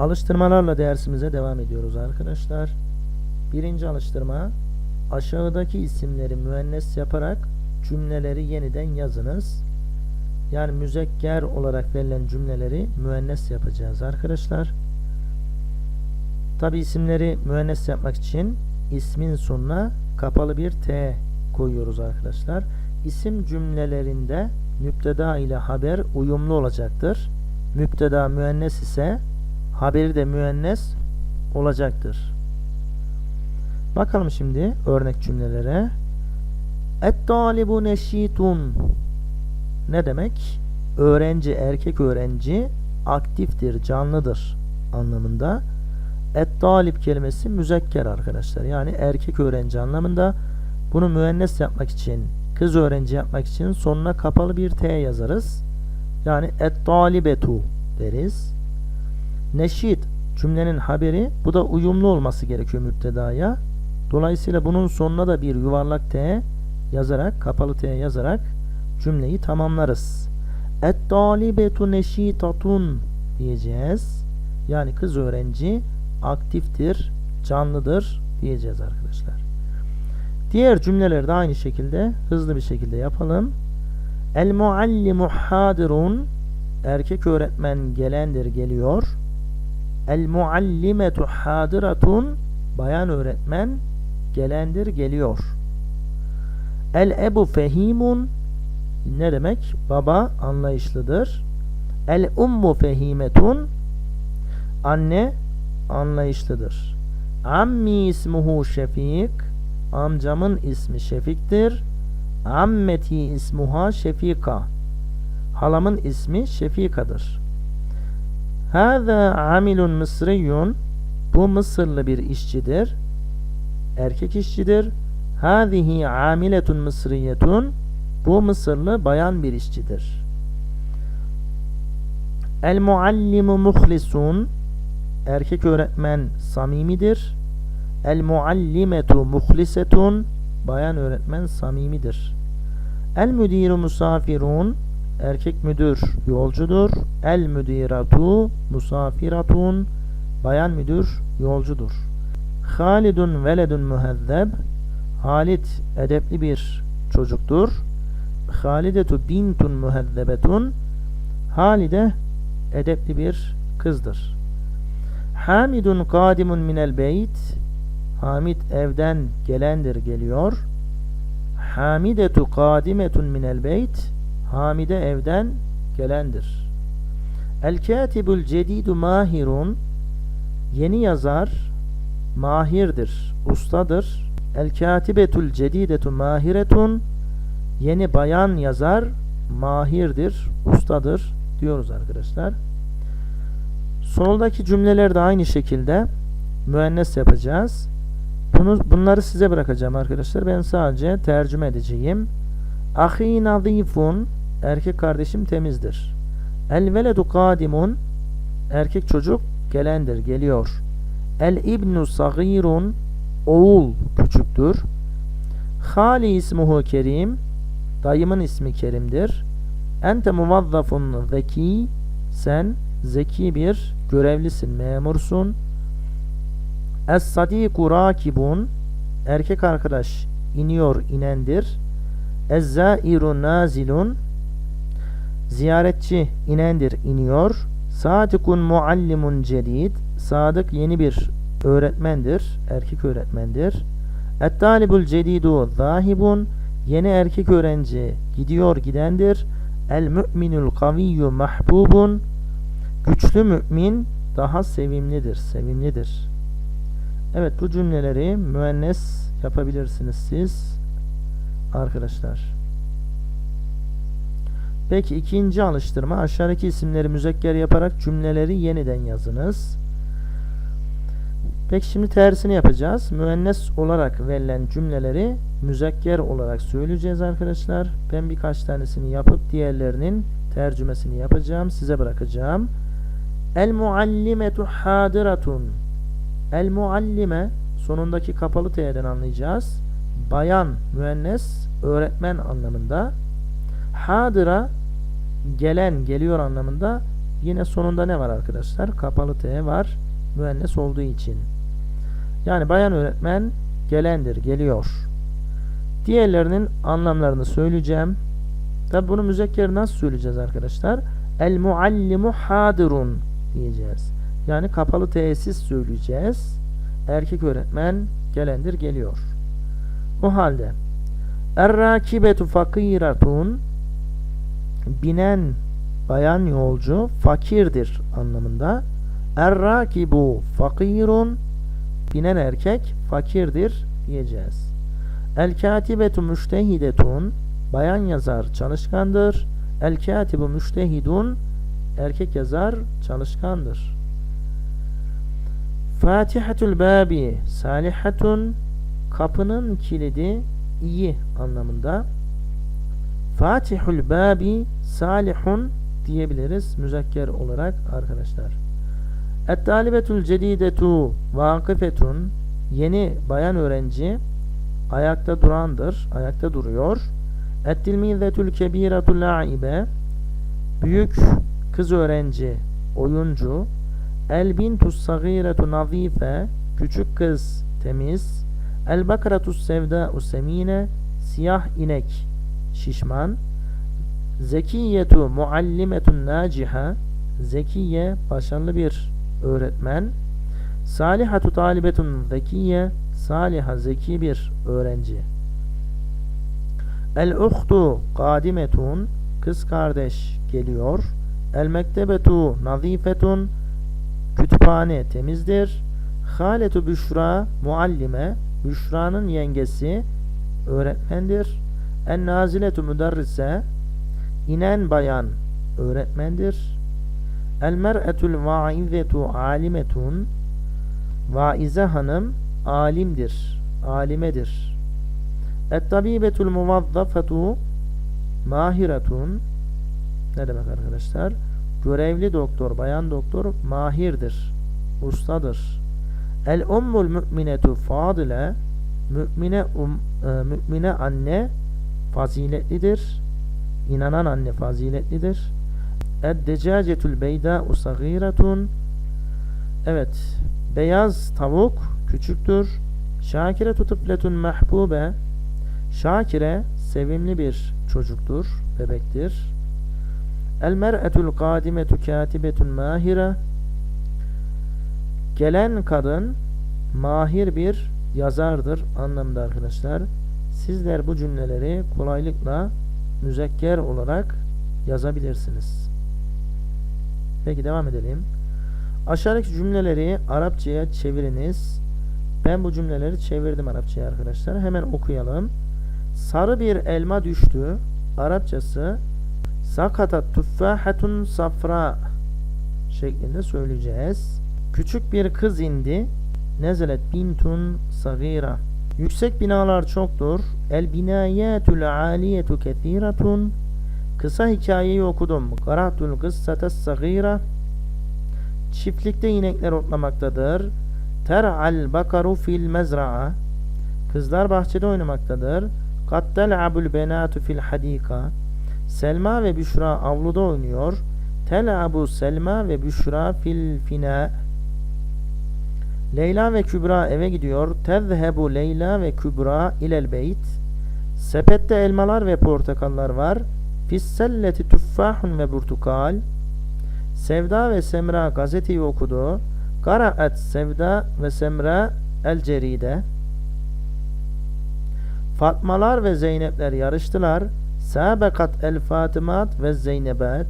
Alıştırmalarla dersimize devam ediyoruz arkadaşlar. Birinci alıştırma aşağıdaki isimleri müennes yaparak cümleleri yeniden yazınız. Yani müzekker olarak verilen cümleleri müennes yapacağız arkadaşlar. Tabi isimleri müennes yapmak için ismin sonuna kapalı bir T koyuyoruz arkadaşlar. İsim cümlelerinde müpteda ile haber uyumlu olacaktır. Müpteda müennes ise haberi de müennes olacaktır. Bakalım şimdi örnek cümlelere. Et-talibu neşitun ne demek? Öğrenci, erkek öğrenci aktiftir, canlıdır anlamında. Et-talip kelimesi müzekker arkadaşlar. Yani erkek öğrenci anlamında. Bunu müennes yapmak için, kız öğrenci yapmak için sonuna kapalı bir T yazarız. Yani et-talibetu deriz. Neşit cümlenin haberi. Bu da uyumlu olması gerekiyor müptedaya. Dolayısıyla bunun sonuna da bir yuvarlak T yazarak, kapalı T yazarak cümleyi tamamlarız. Et-talibetu neşitatun diyeceğiz. Yani kız öğrenci aktiftir, canlıdır diyeceğiz arkadaşlar. Diğer cümleleri de aynı şekilde hızlı bir şekilde yapalım. El muallimu hadirun erkek öğretmen gelendir geliyor. El muallimetu hadiratun bayan öğretmen gelendir geliyor. El ebu fehimun ne demek? Baba anlayışlıdır. El ummu fehimetun anne anlayışlıdır. Ammi ismuhu şefik amcamın ismi Şefik'tir. Ammeti ismuha Şefika halamın ismi Şefika'dır. Hâzâ amilun mısriyun bu Mısırlı bir işçidir. Erkek işçidir. Hâzihi amiletun mısriyetun bu Mısırlı bayan bir işçidir. El muallimu muhlisun erkek öğretmen samimidir. El muallimetu muhlisetun bayan öğretmen samimidir. El müdiru musafirun erkek müdür yolcudur. El müdiratu musafiratun bayan müdür yolcudur. Halidun veledun mühezzeb Halit edepli bir çocuktur. Halidetu bintun mühezzebetun Halide edepli bir kızdır. Hamidun kadimun minel beyt Hamid evden gelendir geliyor. Hamidetu kadimetun minel beyt Hamide evden gelendir. El katibul cedidu mahirun Yeni yazar mahirdir, ustadır. El katibetul cedidetu mahiretun Yeni bayan yazar mahirdir, ustadır diyoruz arkadaşlar. Soldaki cümleler de aynı şekilde müennes yapacağız. Bunu, bunları size bırakacağım arkadaşlar. Ben sadece tercüme edeceğim. Ahi nazifun erkek kardeşim temizdir. El veledu kadimun erkek çocuk gelendir, geliyor. El ibnu sagirun oğul küçüktür. Hali ismuhu kerim dayımın ismi Kerim'dir. Ente muvazzafun zeki sen zeki bir görevlisin, memursun. Es sadiku rakibun erkek arkadaş iniyor, inendir. Ez zairu nazilun ziyaretçi inendir, iniyor. Sadikun muallimun cedid sadık yeni bir öğretmendir, erkek öğretmendir. Et talibul cedidu zahibun yeni erkek öğrenci gidiyor, gidendir. El müminul kaviyyu mahbubun güçlü mümin daha sevimlidir, sevimlidir. Evet bu cümleleri müennes yapabilirsiniz siz arkadaşlar. Peki ikinci alıştırma aşağıdaki isimleri müzekker yaparak cümleleri yeniden yazınız. Peki şimdi tersini yapacağız. Müennes olarak verilen cümleleri müzekker olarak söyleyeceğiz arkadaşlar. Ben birkaç tanesini yapıp diğerlerinin tercümesini yapacağım. Size bırakacağım. El muallimetu hadiratun. El muallime sonundaki kapalı t'den anlayacağız. Bayan, müennes, öğretmen anlamında. Hadira gelen, geliyor anlamında. Yine sonunda ne var arkadaşlar? Kapalı T var. Müennes olduğu için. Yani bayan öğretmen gelendir, geliyor. Diğerlerinin anlamlarını söyleyeceğim. Tabi bunu müzekker nasıl söyleyeceğiz arkadaşlar? El muallimu hadirun diyeceğiz. Yani kapalı tesis söyleyeceğiz. Erkek öğretmen gelendir, geliyor. O halde Er-rakibetu fakiratun binen bayan yolcu fakirdir anlamında. Er-rakibu fakirun binen erkek fakirdir diyeceğiz. El-katibetu müştehidetun bayan yazar çalışkandır. El-katibu müştehidun erkek yazar çalışkandır. Fatihatul babi salihatun kapının kilidi iyi anlamında. Fatihul babi salihun diyebiliriz müzekker olarak arkadaşlar. Et-talibetul cedidetu vakıfetun yeni bayan öğrenci ayakta durandır, ayakta duruyor. Et-tilmizetül kebiretul laibe büyük kız öğrenci oyuncu. El bintus sagiretu nazife küçük kız temiz. El bakaratus sevda semine siyah inek şişman. Zekiyetu muallimetun naciha zekiye başarılı bir öğretmen. Salihatu talibetun zekiye saliha zeki bir öğrenci. El uhtu kadimetun kız kardeş geliyor. El mektebetu nazifetun kütüphane temizdir. Haletu Büşra muallime Büşra'nın yengesi öğretmendir. En naziletu müderrise inen bayan öğretmendir. El mer'etul vaizetu alimetun vaize hanım alimdir, alimedir. Et tabibetul muvazzafetu mahiretun ne demek arkadaşlar? Görevli doktor, bayan doktor mahirdir, ustadır. El ummul müminetu fadile mümine um, e, mümine anne faziletlidir. İnanan anne faziletlidir. Ed decacetul beyda usagiretun Evet, beyaz tavuk küçüktür. Şakire tıfletun mahbube Şakire sevimli bir çocuktur, bebektir. El mer'etul kadimetu katibetun mahire Gelen kadın mahir bir yazardır anlamda arkadaşlar. Sizler bu cümleleri kolaylıkla müzekker olarak yazabilirsiniz. Peki devam edelim. Aşağıdaki cümleleri Arapçaya çeviriniz. Ben bu cümleleri çevirdim Arapçaya arkadaşlar. Hemen okuyalım. Sarı bir elma düştü. Arapçası sakatat tuffahatun safra şeklinde söyleyeceğiz. Küçük bir kız indi. Nezelet bintun sagira. Yüksek binalar çoktur. El binayatul aliyetu kethiratun. Kısa hikayeyi okudum. Karatul kıssata sagira. Çiftlikte inekler otlamaktadır. Ter'al bakaru fil mezra'a. Kızlar bahçede oynamaktadır. Kattel abul benatu fil hadika. Selma ve Büşra avluda oynuyor. Tel'abu Selma ve Büşra fil fina. Leyla ve Kübra eve gidiyor. Tezhebu Leyla ve Kübra ilel beyt. Sepette elmalar ve portakallar var. Fisselleti tuffahun ve burtukal. Sevda ve Semra gazeteyi okudu. Karaat Sevda ve Semra el ceride. Fatmalar ve Zeynepler yarıştılar. Sabekat el Fatimat ve Zeynebat.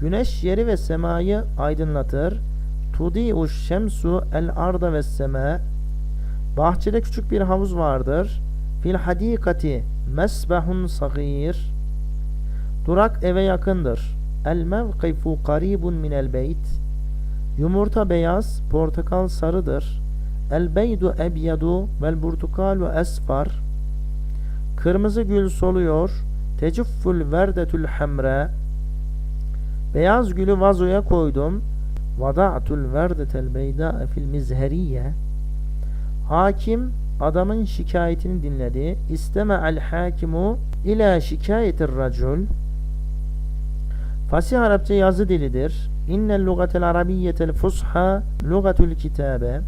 Güneş yeri ve semayı aydınlatır. Tudi'u şemsu el arda ve sema. Bahçede küçük bir havuz vardır. Fil hadikati mesbahun sagir. Durak eve yakındır. El mevkifu karibun minel beyt. Yumurta beyaz, portakal sarıdır. El beydu ebyadu vel burtukalu esfar. Kırmızı gül soluyor. Tecufful verdetül hamra. Beyaz gülü vazoya koydum. Vada'tul verdetel beyda fil mizheriye. Hakim adamın şikayetini dinledi. İsteme el hakimu ila şikayetir racul. Fasih Arapça yazı dilidir. İnnel lugatel arabiyyetel fusha lugatul kitabe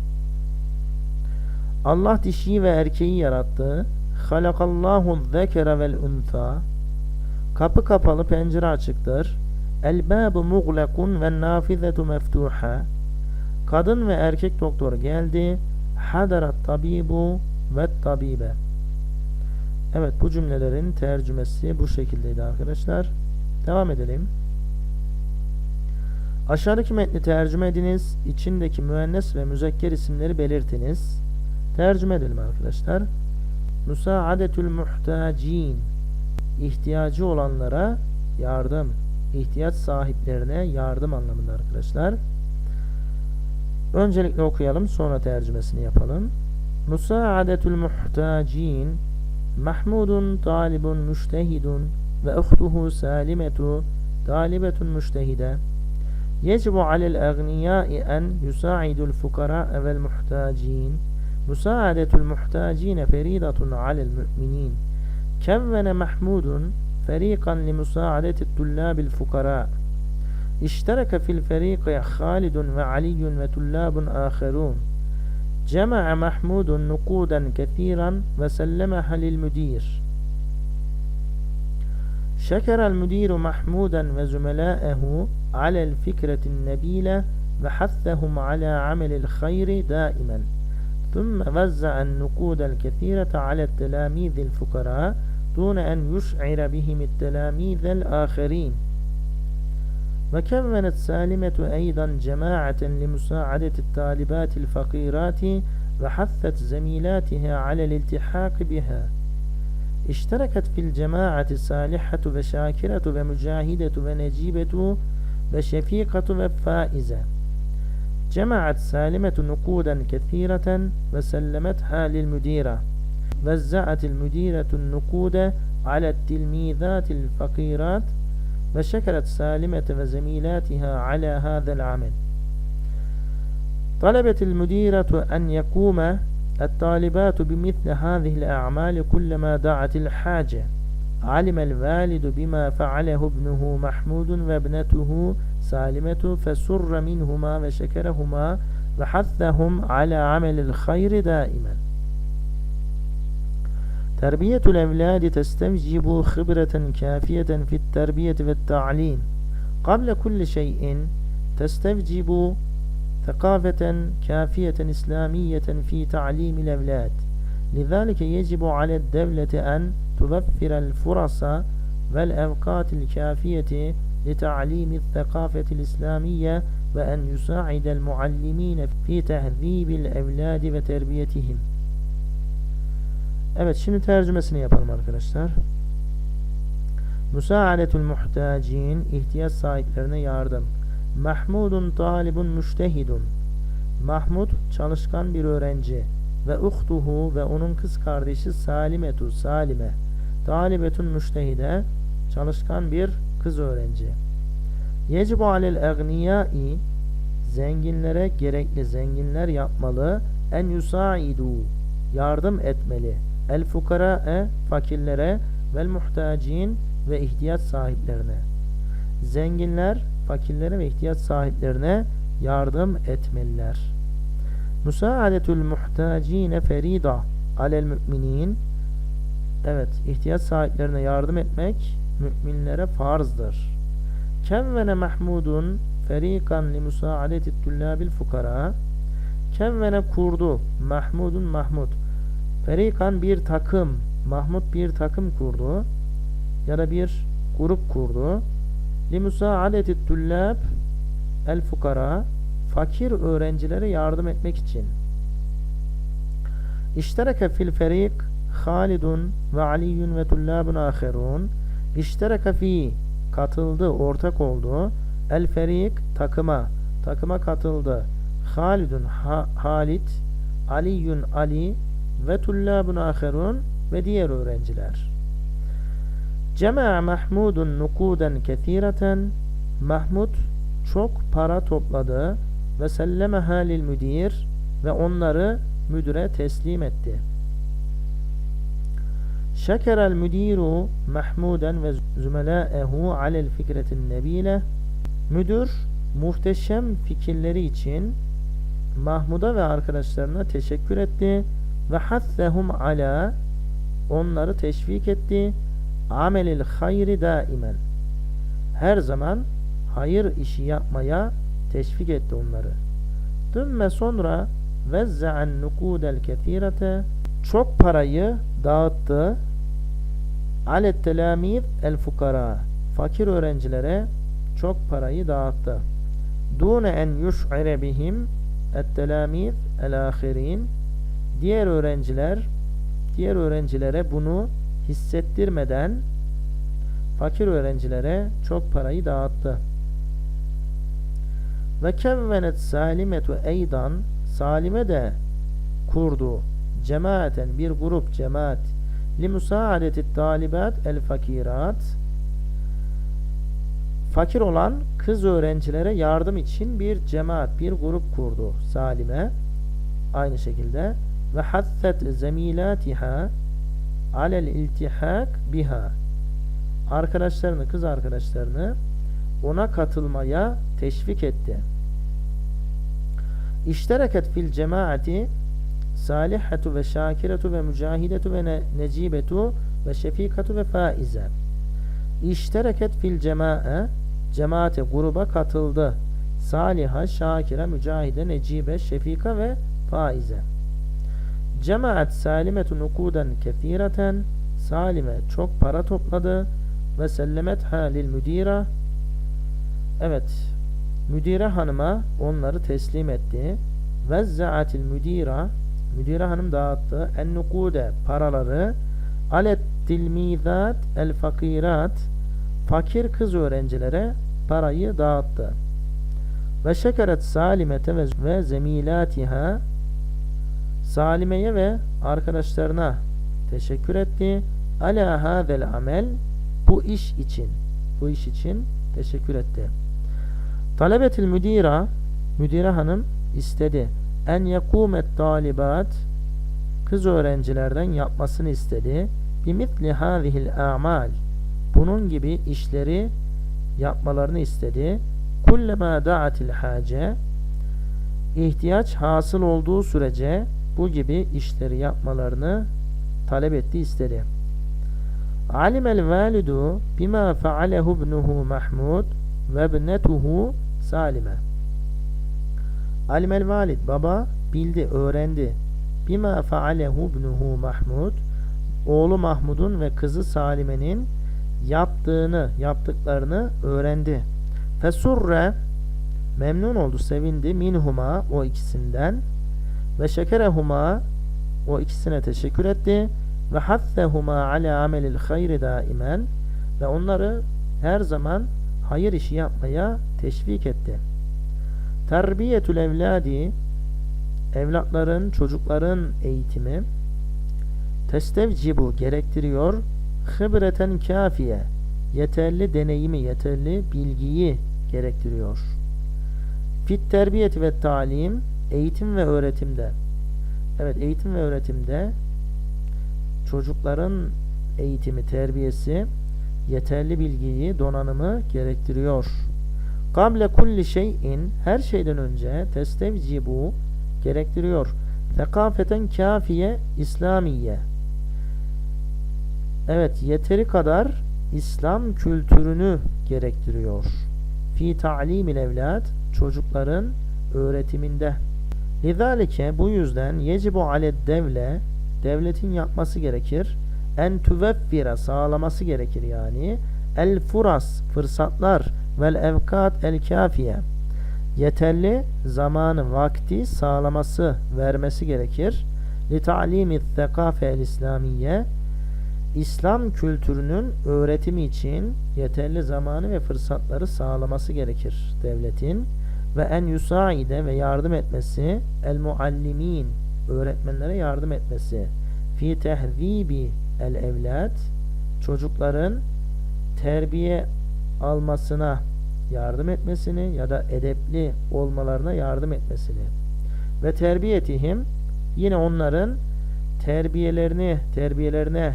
Allah dişiyi ve erkeği yarattı. Halakallahu zekere vel unta Kapı kapalı, pencere açıktır. El babu muğlekun ve nafizetu meftuha Kadın ve erkek doktor geldi. Hadarat tabibu ve tabibe Evet bu cümlelerin tercümesi bu şekildeydi arkadaşlar. Devam edelim. Aşağıdaki metni tercüme ediniz. İçindeki müennes ve müzekker isimleri belirtiniz. Tercüme edelim arkadaşlar. Musaadetül muhtacin ihtiyacı olanlara yardım, ihtiyaç sahiplerine yardım anlamında arkadaşlar. Öncelikle okuyalım sonra tercümesini yapalım. Musaadetül muhtacin Mahmudun talibun müştehidun ve uhtuhu salimetu talibetun müştehide يجب على الأغنياء أن يساعدوا الفقراء والمحتاجين مساعدة المحتاجين فريضة على المؤمنين كون محمود فريقا لمساعدة الطلاب الفقراء. اشترك في الفريق خالد وعلي وطلاب آخرون. جمع محمود نقودا كثيرا وسلمها للمدير. شكر المدير محمودا وزملائه على الفكرة النبيلة وحثهم على عمل الخير دائما. ثم وزع النقود الكثيرة على التلاميذ الفقراء دون أن يشعر بهم التلاميذ الآخرين. وكونت سالمة أيضا جماعة لمساعدة الطالبات الفقيرات وحثت زميلاتها على الالتحاق بها. اشتركت في الجماعة صالحة وشاكرة ومجاهدة ونجيبة وشفيقة وفائزة. جمعت سالمة نقودا كثيرة وسلمتها للمديرة. وزعت المديرة النقود على التلميذات الفقيرات وشكرت سالمة وزميلاتها على هذا العمل. طلبت المديرة أن يقوم الطالبات بمثل هذه الأعمال كلما دعت الحاجة. علم الوالد بما فعله ابنه محمود وابنته سالمة فسر منهما وشكرهما وحثهم على عمل الخير دائما. تربية الأولاد تستوجب خبرة كافية في التربية والتعليم. قبل كل شيء تستوجب ثقافة كافية إسلامية في تعليم الأولاد. لذلك يجب على الدولة أن توفر الفرص والأوقات الكافية لتعليم الثقافة الإسلامية وأن يساعد المعلمين في تهذيب الأولاد وتربيتهم. Evet şimdi tercümesini yapalım arkadaşlar. Musaadetul muhtacin ihtiyaç sahiplerine yardım. Mahmudun talibun müştehidun. Mahmud çalışkan bir öğrenci ve uhtuhu ve onun kız kardeşi Salimetu Salime. Talibetun müştehide çalışkan bir kız öğrenci. Yecibu alel egniyai zenginlere gerekli zenginler yapmalı en yusaidu yardım etmeli el fukara'e fakirlere vel muhtacin ve ihtiyaç sahiplerine. Zenginler fakirlere ve ihtiyaç sahiplerine yardım etmeliler. Musaadetül muhtacine ferida alel müminin Evet, ihtiyaç sahiplerine yardım etmek müminlere farzdır. Kevvene Mahmudun ferikan li musaadeti tullabil fukara Kevvene kurdu Mahmudun Mahmud Ferikan bir takım, Mahmud bir takım kurdu ya da bir grup kurdu. Limusaadeti tullab el fukara fakir öğrencilere yardım etmek için. İştereke fil ferik Halidun ve Aliyun ve tullabun aherun İştereke fi katıldı, ortak oldu. El ferik takıma, takıma katıldı. Halidun ha, Halit, Aliyun Ali ve tullabun aherun ve diğer öğrenciler. Cema Mahmudun nukuden kethireten Mahmud çok para topladı ve sellemeha lil müdir ve onları müdüre teslim etti. Şekerel müdiru Mahmuden ve zümelâehu alel fikretin nebile Müdür muhteşem fikirleri için Mahmud'a ve arkadaşlarına teşekkür etti ve hassehum ala onları teşvik etti amelil hayri daimen her zaman hayır işi yapmaya teşvik etti onları. Dümme sonra vezza'en nukudel kethirete çok parayı dağıttı alet telamiz el fukara fakir öğrencilere çok parayı dağıttı. Dune en yuş'ire bihim et telamiz el ahirin diğer öğrenciler diğer öğrencilere bunu hissettirmeden fakir öğrencilere çok parayı dağıttı. Ve kevvenet salimetu eydan salime de kurdu. Cemaaten bir grup cemaat. Li musaadeti talibat el fakirat. Fakir olan kız öğrencilere yardım için bir cemaat bir grup kurdu salime. Aynı şekilde ve hasset zemilatiha alel iltihak biha arkadaşlarını kız arkadaşlarını ona katılmaya teşvik etti. İştereket fil cemaati Salihatu ve Şakiretu ve Mücahidetu ve ne Necibetu ve Şefikatu ve Faize. İştereket fil cemae cemaate gruba katıldı. Saliha, Şakire, Mücahide, Necibe, Şefika ve Faize. Cemaat salimetu nukuden kethireten Salime çok para topladı ve sellemet halil müdira. Evet müdire hanıma onları teslim etti. Vezzaatil müdira müdire hanım dağıttı. En nukude paraları. Alet tilmizat el fakirat fakir kız öğrencilere parayı dağıttı. Ve şekeret salimete ve, ve zemilatiha Salime'ye ve arkadaşlarına teşekkür etti. Ala hadel amel bu iş için bu iş için teşekkür etti. Talebetil müdira müdire hanım istedi. En yekumet talibat kız öğrencilerden yapmasını istedi. Bimitli hadihil amal bunun gibi işleri yapmalarını istedi. Kullema da'atil hace ihtiyaç hasıl olduğu sürece bu gibi işleri yapmalarını talep etti istedi. Alimel validu bima faalehu ibnuhu Mahmud ve ibnetuhu Salime. Alimel valid baba bildi, öğrendi. Bima faalehu ibnuhu Mahmud oğlu Mahmud'un ve kızı Salime'nin yaptığını, yaptıklarını öğrendi. Fesurre memnun oldu, sevindi minhuma o ikisinden ve şekerehuma o ikisine teşekkür etti ve hassehuma ala amelil hayri daimen ve onları her zaman hayır işi yapmaya teşvik etti. Terbiyetül evladi evlatların, çocukların eğitimi testevcibu gerektiriyor hıbreten kafiye yeterli deneyimi, yeterli bilgiyi gerektiriyor. Fit terbiyeti ve talim eğitim ve öğretimde evet eğitim ve öğretimde çocukların eğitimi, terbiyesi yeterli bilgiyi, donanımı gerektiriyor. Kable kulli şeyin her şeyden önce testevcibu gerektiriyor. Zekafeten kafiye İslamiye. Evet, yeteri kadar İslam kültürünü gerektiriyor. Fi ta'limil evlat çocukların öğretiminde. Lidalike bu yüzden yecibu aled devle devletin yapması gerekir. En tüveffire sağlaması gerekir yani. El furas fırsatlar vel evkat el kafiye yeterli zamanı vakti sağlaması vermesi gerekir. Li ta'limi thekafe el İslamiye İslam kültürünün öğretimi için yeterli zamanı ve fırsatları sağlaması gerekir devletin ve en yusaide ve yardım etmesi el muallimin öğretmenlere yardım etmesi fi tehzibi el evlat çocukların terbiye almasına yardım etmesini ya da edepli olmalarına yardım etmesini ve terbiyetihim yine onların terbiyelerini terbiyelerine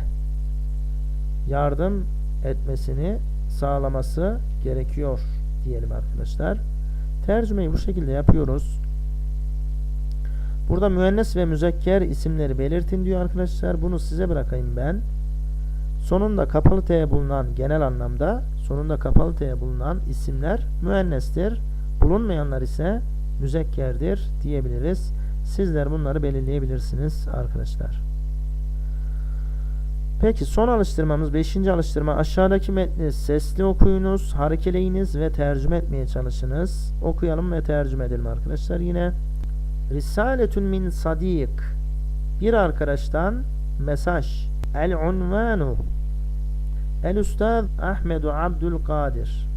yardım etmesini sağlaması gerekiyor diyelim arkadaşlar. Tercümeyi bu şekilde yapıyoruz. Burada müennes ve müzekker isimleri belirtin diyor arkadaşlar. Bunu size bırakayım ben. Sonunda kapalı T'ye bulunan genel anlamda sonunda kapalı T'ye bulunan isimler müennestir. Bulunmayanlar ise müzekkerdir diyebiliriz. Sizler bunları belirleyebilirsiniz arkadaşlar. Peki son alıştırmamız 5. alıştırma aşağıdaki metni sesli okuyunuz, harekeleyiniz ve tercüme etmeye çalışınız. Okuyalım ve tercüme edelim arkadaşlar yine. Risaletun min sadik bir arkadaştan mesaj. El unvanu El Ustaz Ahmedu Abdül Kadir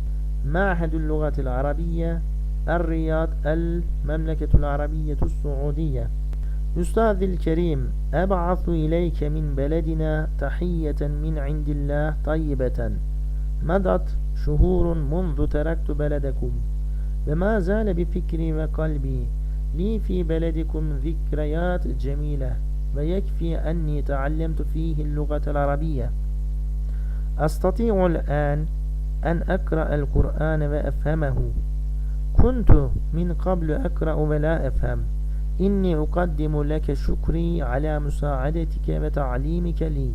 Mahedül Lugatil Arabiyye Er Riyad El Memleketul Arabiyyetus Suudiyye أستاذي الكريم أبعث إليك من بلدنا تحية من عند الله طيبة. مضت شهور منذ تركت بلدكم. وما زال بفكري وقلبي لي في بلدكم ذكريات جميلة ويكفي أني تعلمت فيه اللغة العربية. أستطيع الآن أن أقرأ القرآن وأفهمه. كنت من قبل أقرأ ولا أفهم. إني أقدم لك شكري على مساعدتك وتعليمك لي.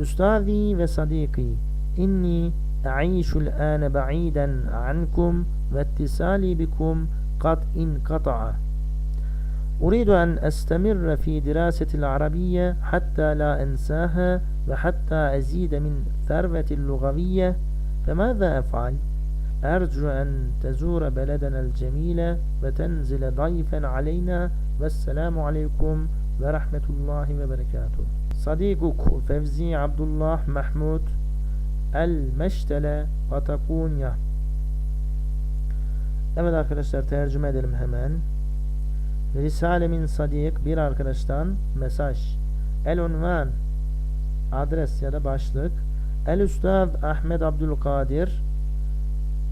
أستاذي وصديقي إني أعيش الآن بعيدا عنكم واتصالي بكم قد انقطع. أريد أن أستمر في دراسة العربية حتى لا أنساها وحتى أزيد من ثروة اللغوية. فماذا أفعل؟ أرجو أن تزور بلدنا الجميل وتنزل ضيفا علينا والسلام عليكم ورحمة الله وبركاته صديقك فوزي عبد الله محمود المشتلة Patagonya Evet arkadaşlar tercüme edelim hemen. Risale min sadik bir arkadaştan mesaj. El unvan adres ya da başlık. El Üstad Ahmet Abdülkadir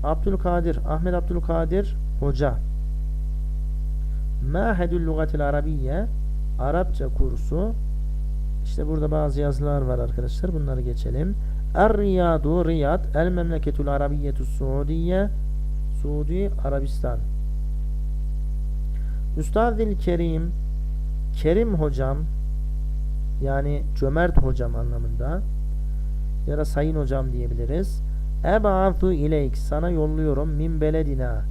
Abdülkadir, Ahmet Abdülkadir Hoca. Mahedül Lugatil Arabiye Arapça kursu. İşte burada bazı yazılar var arkadaşlar. Bunları geçelim. Er-Riyadu Riyad El Memleketül Arabiyetü Suudiye Suudi Arabistan. Üstadil Kerim Kerim hocam yani cömert hocam anlamında ya da sayın hocam diyebiliriz. Eb'atu ileyk sana yolluyorum min beledina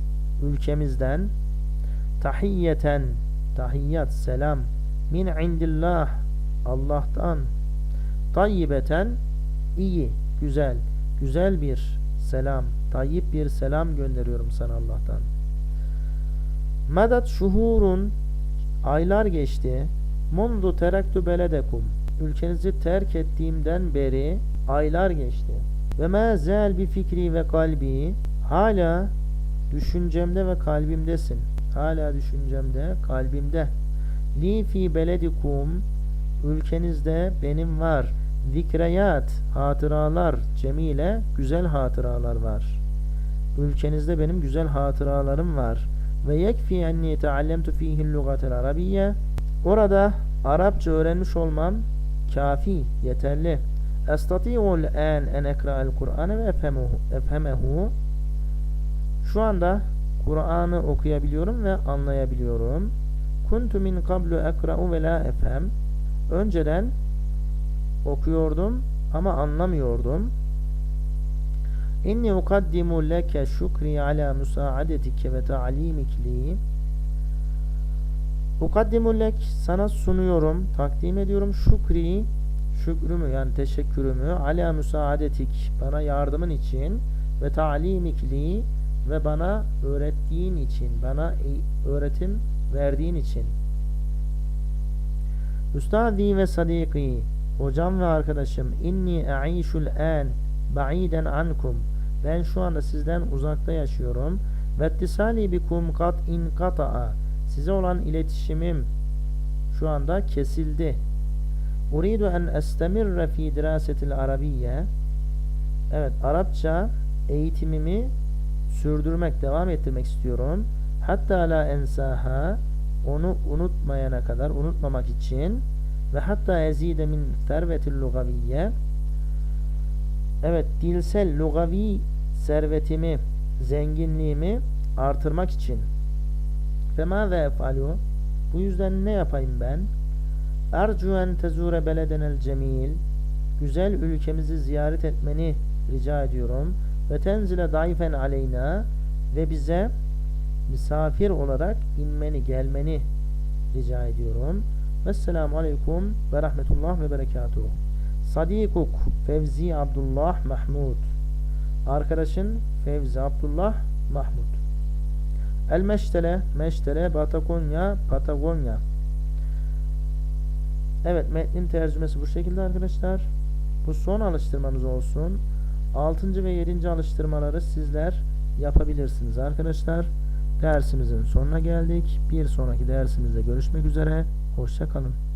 ülkemizden. Tahiyyeten tahiyyat selam min indillah Allah'tan. Tayyibeten iyi güzel güzel bir selam tayyip bir selam gönderiyorum sana Allah'tan. Medat şuhurun aylar geçti. Mundu teraktu beledekum ülkenizi terk ettiğimden beri aylar geçti ve ma zel fikri ve kalbi hala düşüncemde ve kalbimdesin. Hala düşüncemde, kalbimde. Li fi beledikum ülkenizde benim var. Zikreyat, hatıralar, cemile, güzel hatıralar var. Ülkenizde benim güzel hatıralarım var. Ve yekfi enni teallemtu fihi lugatel arabiyye. Orada Arapça öğrenmiş olmam kafi, yeterli. Estati'u el-an en ekra'el Kur'an'ı ve efhemehu. Şu anda Kur'an'ı okuyabiliyorum ve anlayabiliyorum. Kuntu min qablu ekra'u ve la efhem. Önceden okuyordum ama anlamıyordum. İnni ukaddimu leke şükri ala musaadetike ve ta'limik li. Ukaddimu lek sana sunuyorum, takdim ediyorum şükri şükrümü yani teşekkürümü ala müsaadetik bana yardımın için ve talimikli ve bana öğrettiğin için bana öğretim verdiğin için. Üstadi ve sadiki hocam ve arkadaşım inni a'işul an ba'iden ankum. Ben şu anda sizden uzakta yaşıyorum. Ve ittisali bikum kat inkata'a size olan iletişimim şu anda kesildi Uridu en estemirre fi dirasetil arabiyye Evet Arapça eğitimimi sürdürmek, devam ettirmek istiyorum. Hatta la ensaha onu unutmayana kadar, unutmamak için ve hatta ezide min servetil lugaviyye Evet, dilsel lugavi servetimi, zenginliğimi artırmak için. Fema ve efalu. Bu yüzden ne yapayım ben? Ercu en tezure beledenel cemil. Güzel ülkemizi ziyaret etmeni rica ediyorum. Ve tenzile daifen aleyna ve bize misafir olarak inmeni, gelmeni rica ediyorum. Vesselamu aleyküm ve rahmetullah ve berekatuhu. Sadikuk Fevzi Abdullah Mahmud. Arkadaşın Fevzi Abdullah Mahmud. El Meştele, Meştele, Patagonya, Patagonya. Evet, metnin tercümesi bu şekilde arkadaşlar. Bu son alıştırmamız olsun. 6. ve 7. alıştırmaları sizler yapabilirsiniz arkadaşlar. Dersimizin sonuna geldik. Bir sonraki dersimizde görüşmek üzere. Hoşçakalın.